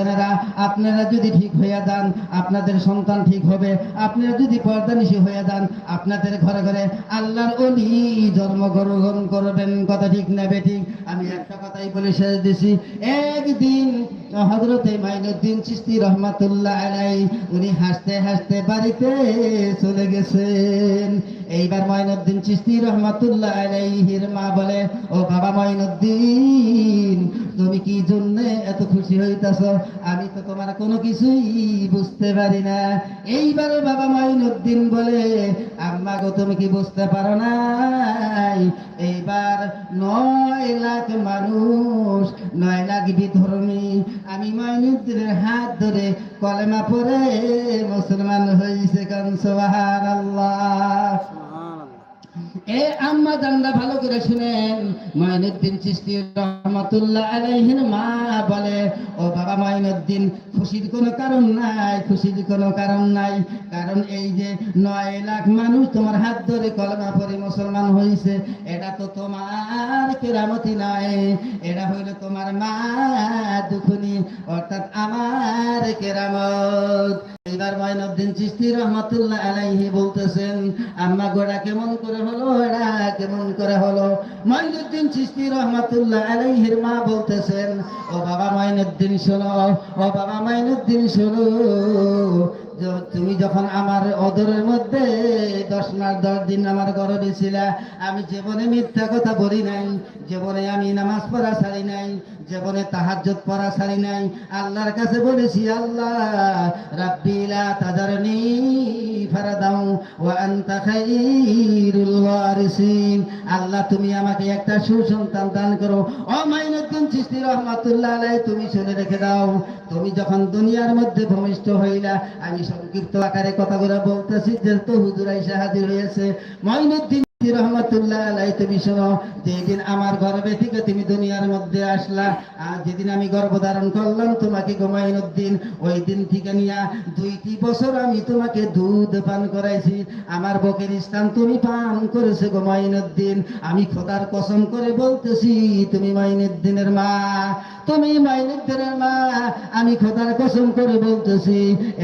জানেরা আপনারা যদি ঠিক হইয়া যান, আপনাদের সন্তান ঠিক হবে। আপনারা যদি পর্দানিশী হইয়া যান, আপনাদের ঘরে ঘরে আল্লাহর অলি জন্মগ্রহণ করবেন। কথা ঠিক নেবে ঠিক? আমি একটা কথাই বলে শেষ দিছি। একদিন হজরতে মাইনুদ্দিন চিস্তি রহমাতুল্লাহ আলাই উনি হাসতে হাসতে বাড়িতে চলে গেছেন। এইবার মঈনুদ্দিন চিস্তি রহমাতুল্লাহ আলাইহির মা বলে, ও বাবা মঈনুদ্দিন তুমি কি জন্য এত খুশি হইতাছ? আমি তো তোমার কোনো কিছুই বুঝতে পারি না। এইবার বাবা মঈনুদ্দিন বলে, আম্মা গো, তুমি কি বুঝতে পারো নাই? এইবার নয় লাখ মানুষ, নয় লাখ বিধর্মী আমি মঈনুদ্দিনের হাত ধরে কলেমা পরে মুসলমান হয়েছে কান? সুবহানাল্লাহ। এ আম্মা জানরা ভালো করে শুনেন। মঈনুদ্দিন চিশতি রহমাতুল্লাহ আলাইহির মা বলে, ও বাবা মঈনুদ্দিন খুশির কোনো কারণ নাই, খুশির কোনো কারণ নাই। কারণ এই যে নয় লাখ মানুষ তোমার হাত ধরে কলমা পরে মুসলমান হয়েছে এটা তো তোমার কেরামতি নয়। এটা হইল তোমার মা দুখুনি, অর্থাৎ আমার কেরামত। বলতেছেন, আম্মা গোড়া কেমন করে হলো? এরা কেমন করে হলো? মঈনুদ্দিন চিশতি রহমাতুল্লাহ আলাইহির মা বলতেছেন, ও বাবা মাইনুদ্দিন শোনো, ও বাবা মাইনুদ্দিন শোনো তুমি যখন আমার অদরের মধ্যে দশ মাস, দশ দিন আমার গর্বে ছিলা, আমি জীবনে মিথ্যা কথা বলি নাই, জীবনে আমি নামাজ পড়া ছাড়ি নাই, জীবনে তাহাজ্জুদ পড়া ছাড়ি নাই। আল্লাহর কাছে বলেছি, আল্লাহ রাব্বিলা তাজারনি ফারাদাও আল্লাহ, তুমি আমাকে একটা সুসন্তান দান করো। ও মাইনুদ্দিন চিশতি রহমাতুল্লাহ তুমি শুনে রেখে দাও, তুমি যখন দুনিয়ার মধ্যে ভূমিষ্ঠ হইলা, আমি সংক্ষিপ্ত আকারে কথাগুলো বলতেছি যেহেতু হুজুর আইসা হাজির হয়েছে। মঈনুদ্দিন আমার আমি বকের স্থান তুমি পান আমি খোদার কসম করে বলতেছি, তুমি মাইনুদ্দিনের মা, তুমি মাইনুদ্দিনের মা। আমি খোদার কসম করে বলতেছি,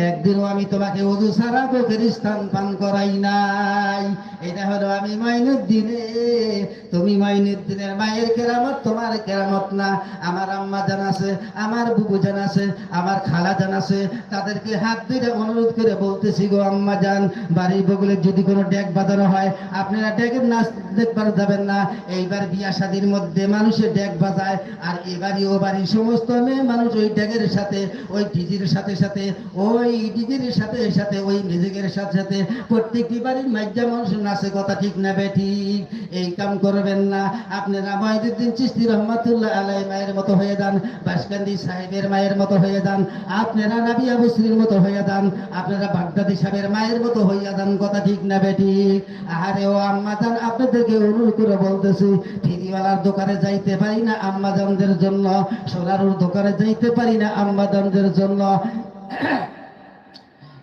একদিনও আমি তোমাকে ওজু সারা বকের স্থান পান করাই নাই। এটা হলো আমি মাইনুদ্দিনে তুমি মাইনুদ্দিনের মায়ের কেরামত, তোমার কেরামত না। আমার আম্মা জান আছে, আমার বুবু জান আছে, আমার খালা জান আছে। তাদেরকে হাত ধরে অনুরোধ করে বলতেছি গো আম্মা জান, বাড়ির বগলে যদি কোনো ডেক বাজানো হয়, আপনারা ডেকের নাচ দেখবার যাবেন না। এইবার বিয়া শাদির মধ্যে মানুষের ডেক বাজায়, আর এবারই ও বাড়ির সমস্ত মেয়ে মানুষ ওই ডেকের সাথে, ওই ডিজির সাথে সাথে, ওই ডিজির সাথে সাথে, ওই মিউজিকের সাথে সাথে, প্রত্যেকটি বাড়ির মাইজা মানুষ নাচে, কথা ঠিক না ঠিক এই কাম করবেন না। চিস্তি আলাই মায়ের মতো হয়ে বাসকান্দি সাহেবের মায়ের মতো হয়ে আপনারা মতো হয়ে আপনারা বাগদাদি সাহেবের মায়ের মতো হইয়া কথা ঠিক না ও আম্মা যান আপনাদেরকে অনুরোধ করে বলতেছি, ফিরিওয়ালার দোকানে যাইতে পারি না আম্মা জানদের জন্য, সোনারুর দোকানে যাইতে পারি না আম্মা জানদের জন্য।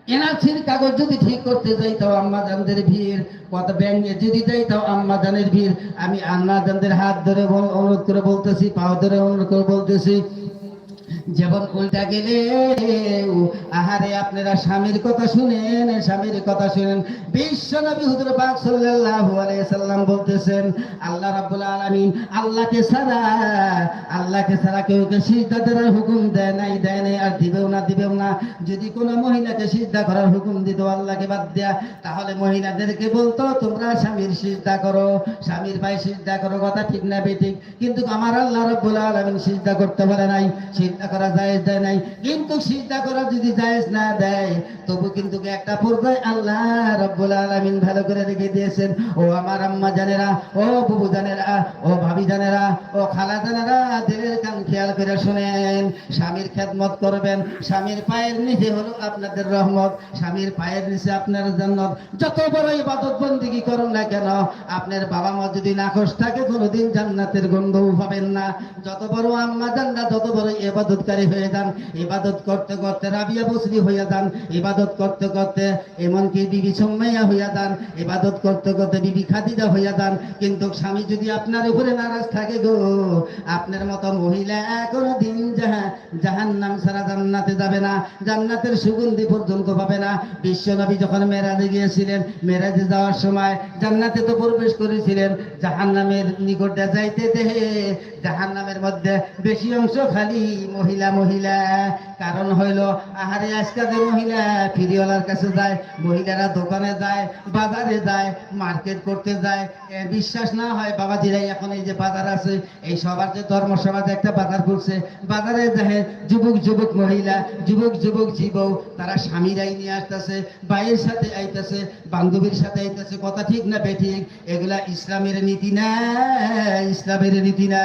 এনআরসির কাগজ যদি ঠিক করতে যাই, তাও আম্মা জানদের ভিড়। কত ব্যাংকে যদি যাই, তাও আম্মা জানের ভিড়। আমি আম্মা জানদের হাত ধরে অনুরোধ করে বলতেছি, পাও ধরে অনুরোধ করে বলতেছি। যেমন উল্টা গেলে আহারে আপনারা স্বামীর কথা শুনেন, স্বামীর কথা শুনেন। বিশ্ব নবী হুজুর পাক সাল্লাল্লাহু আলাইহি সাল্লাম বলতেছেন, আল্লাহ রাব্বুল আলামিন আল্লাহকে ছাড়া আল্লাহকে ছাড়া কেউকে সিজদা দেওয়ার হুকুম দেয় নাই দেয় নাই, আর দিবেও না দিবেও না। যদি কোনো মহিলাকে সিজদা করার হুকুম দিত, আল্লাহকে বাদ দেয়া, তাহলে মহিলাদেরকে বলতো, তোমরা স্বামীর সিজদা করো, স্বামীর ভাই সিজদা করো, কথা ঠিক না, বেঠিক। কিন্তু আমার আল্লাহ রাব্বুল আলামিন সিজদা করতে পারে নাই। সিজদা করা জায়েজ দেয় নাই। কিন্তু সিজদা করা যদি জায়েজ না দেয়, তবু কিন্তু একটা পর্যায়ে আল্লাহ রাব্বুল আলামিন ভালো করে রেখে দিয়েছেন। ও আমার আম্মা জানেরা, ও বুবু জানেরা, ও ভাবি জানেরা, ও খালা জানেরা, দিলের কান খেয়াল করে শুনেন, স্বামীর খেদমত করবেন। স্বামীর পায়ের নিচে হলো আপনাদের রহমত, স্বামীর পায়ের নিচে আপনার জান্নাত। যত বড় ইবাদত বন্দিগি করুন না কেন, আপনার বাবা মা যদি নাকশ থাকে, কোনোদিন জান্নাতের গন্ধও পাবেন না। যত বড় আম্মা জান্নাত যত বড় ইবাদত ইবাদতকারী হয়ে যান, ইবাদত করতে করতে রাবিয়া বসরি হইয়া যান, ইবাদত করতে করতে এমনকি বিবি সম্মাইয়া হইয়া যান, ইবাদত করতে করতে বিবি খাদিজা হইয়া যান। কিন্তু স্বামী যদি আপনার উপরে নারাজ থাকে গো, আপনার মতো মহিলা কোনো দিন যাহা জাহান নাম ছাড়া জান্নাতে যাবে না, জান্নাতের সুগন্ধি পর্যন্ত পাবে না। বিশ্বনবী যখন মেরাজে গিয়েছিলেন, মেরাজে যাওয়ার সময় জান্নাতে তো প্রবেশ করেছিলেন জাহান নামের নিকটে যাইতে দেহে জাহান নামের মধ্যে বেশি অংশ খালি মহিলা মহিলা মহিলা। কারণ হইল, আহারে আজকালের মহিলা, ফিরিওয়ালার কাছে যায়, মহিলারা দোকানে যায়, বাজারে যায়, মার্কেট করতে যায়। বিশ্বাস না হয়, বাবাজিরাই এখন এই যে বাজার আছে, এই সবার যে ধর্ম সমাজে একটা বাজার করছে বাজারে যায় যুবক যুবক মহিলা, যুবক যুবক জীবও, তারা স্বামীরাই নিয়ে আসতেছে, ভাইয়ের সাথে আইতেছে, বান্ধবীর সাথে আইতেছে, কথা ঠিক না বেঠিক, এগুলা ইসলামের নীতি না, ইসলামের নীতি না।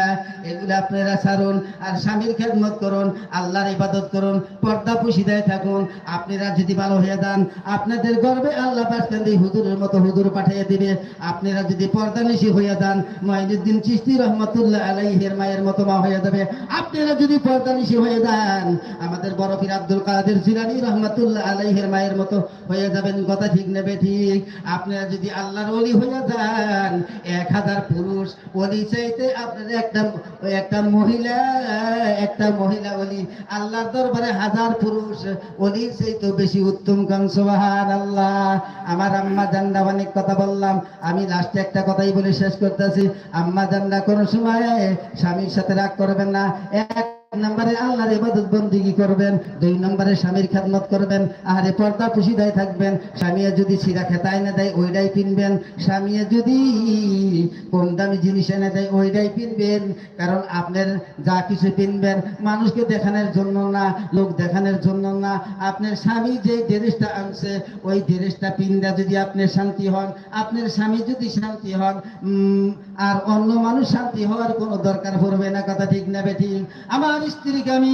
এগুলা আপনারা ছাড়ুন, আর স্বামীর খেদমত করুন আল্লাহর ইবাদত করুন, পর্দা পুশিদায় থাকুন। আপনারা যদি ভালো হয়ে যান, আপনাদের গর্বে আল্লাহ পাশকান্দি হুজুরের মতো হুজুর পাঠিয়ে দিবে। আপনারা যদি পর্দা নিশি হয়ে যান মহিনুদ্দিন চিস্তি রহমতুল্লাহ আলাইহের মায়ের মতো মা হয়ে যাবে। আপনারা যদি পর্দা নিশি হয়ে যান, আমাদের বড় পীর আব্দুল কাদের জিলানি রহমতুল্লাহ আলাইহের মায়ের মতো হয়ে যাবেন। কথা ঠিক নেবে ঠিক? আপনারা যদি আল্লাহর ওলি হয়ে যান, এক হাজার পুরুষ ওলি চাইতে আপনার একটা একটা মহিলা একটা মহিলা ওলি, আল্লাহর দরবারে হাজার পুরুষ অলির সেই তো বেশি উত্তম কাং সুবহান আল্লাহ আমার আম্মা জান্দা অনেক কথা বললাম, আমি লাস্টে একটা কথাই বলে শেষ করতেছি। আম্মা জান্ডা কোনো সময় স্বামীর সাথে রাগ করবেন না। এক নম্বরে আল্লাহর ইবাদত করবেন, দুই নম্বরে স্বামীর খেদমত করবেন পর্দা থাকবেন। যদি সিরা দেয় ওইটাই স্বামীয়ে যদি কম দামি জিনিস এনে দেয় ওইটাই পিনবেন। কারণ আপনার যা কিছু পিনবেন, মানুষকে দেখানোর জন্য না, লোক দেখানোর জন্য না। আপনার স্বামী যে ড্রেসটা আনছে, ওই ড্রেসটা পিনরা যদি আপনি শান্তি হন, আপনার স্বামী যদি শান্তি হন আর অন্য মানুষ শান্তি হওয়ার কোনো দরকার পড়বে না, কথা ঠিক না ঠিক। আমার স্ত্রীকে আমি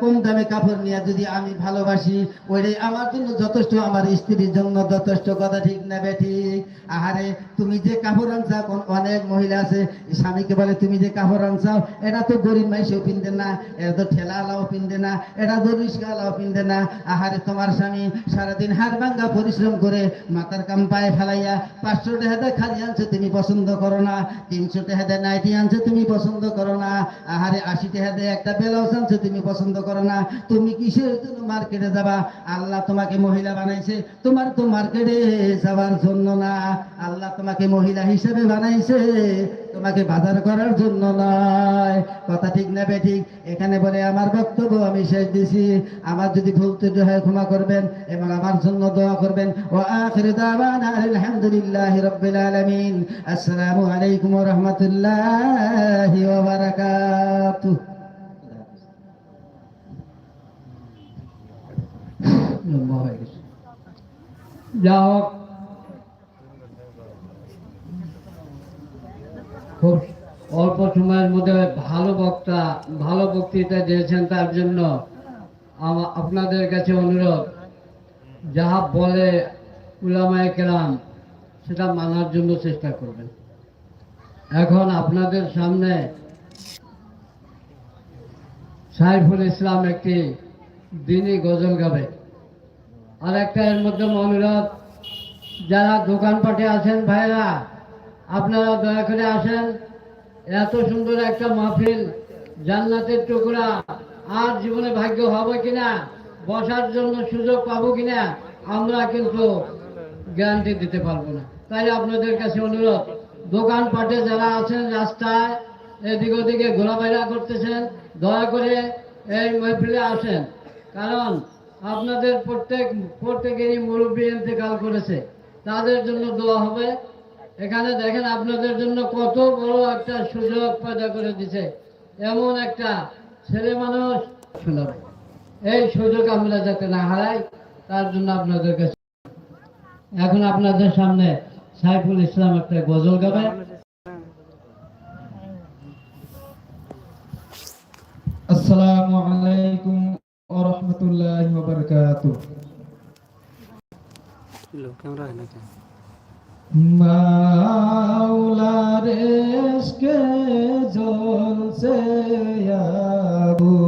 কম দামে কাপড় নিয়ে যদি আমি ভালোবাসি, ওইটাই আমার জন্য যথেষ্ট, আমার স্ত্রীর জন্য যথেষ্ট, কথা ঠিক না ঠিক? আহারে তুমি যে কাপড় আনছাও কোন- অনেক মহিলা আছে স্বামীকে বলে, তুমি যে কাপড় আনছাও এটা তো গরিব মাইসেও পিনতে না, এটা তো ঠেলাওয়ালাও পিনতে না, এটা তো রিক্সাওয়ালাও পিনতে না। আহারে তোমার স্বামী সারাদিন হাড় ভাঙ্গা পরিশ্রম করে মাথার কাম পায়ে ফেলাইয়া পাঁচশো টাকা খালি আনছে, তুমি পছন্দ করো না। তিনশো টাকা নাইটি আনছো, তুমি পছন্দ করো না। আহারে আশি টাকা একটা ব্লাউজ আনছো, তুমি পছন্দ করো না। তুমি কিসের জন্য মার্কেটে যাবা? আল্লাহ তোমাকে মহিলা বানাইছে, তোমার তো মার্কেটে যাওয়ার জন্য না। আল্লাহ তোমাকে মহিলা হিসেবে বানাইছে। তোমাকে বাজার করার জন্য নয়। কথা ঠিক না বে ঠিক? এখানে বলে আমার বক্তব্য আমি শেষ দিছি। আমার যদি ভুল ত্রুটি হয় ক্ষমা করবেন এবং আমার জন্য দোয়া করবেন। ও আখির দাওয়ানা আলহামদুলিল্লাহি রাব্বিল আলামিন। আসসালামু আলাইকুম রাহমাতুল্লাহি হোক খুব অল্প সময়ের মধ্যে ভালো বক্তা, ভালো বক্তৃতা দিয়েছেন তার জন্য আপনাদের কাছে অনুরোধ, যাহা বলে উলামায়ে কেরাম, সেটা মানার জন্য চেষ্টা করবেন। এখন আপনাদের সামনে সাইফুল ইসলাম একটি দিনই গজল গাবে। আর একটা এর মধ্যে অনুরোধ, যারা দোকানপাটে আছেন ভাইরা আপনারা দয়া করে আসেন। এত সুন্দর একটা মাহফিল, জান্নাতের টুকরা। আর জীবনে ভাগ্য হবে কিনা, বসার জন্য সুযোগ পাবো কিনা, আমরা কিন্তু গ্যারান্টি দিতে পারব না। তাই আপনাদের কাছে অনুরোধ, দোকানপাটে যারা আছেন রাস্তায়, এদিক ওদিকে ঘোরাফেরা করতেছেন, দয়া করে এই মাহফিলে আসেন। কারণ আপনাদের প্রত্যেক, প্রত্যেকেরই মুরব্বী ইন্তেকাল করেছে। তাদের জন্য দোয়া হবে। এখানে দেখেন আপনাদের জন্য কত বড় একটা সুযোগ পয়দা করে দিছে। এমন একটা ছেলে মানুষ শোনাবে এই সুযোগ আমরা যাতে না হারাই তার জন্য আপনাদের কাছে এখন আপনাদের সামনে সাইফুল ইসলাম একটা গজল গাবে। আসসালামু আলাইকুম ওয়া রাহমাতুল্লাহি ওয়া বারাকাতুহু। মাওলার এসকে জ্বলছে আগুন।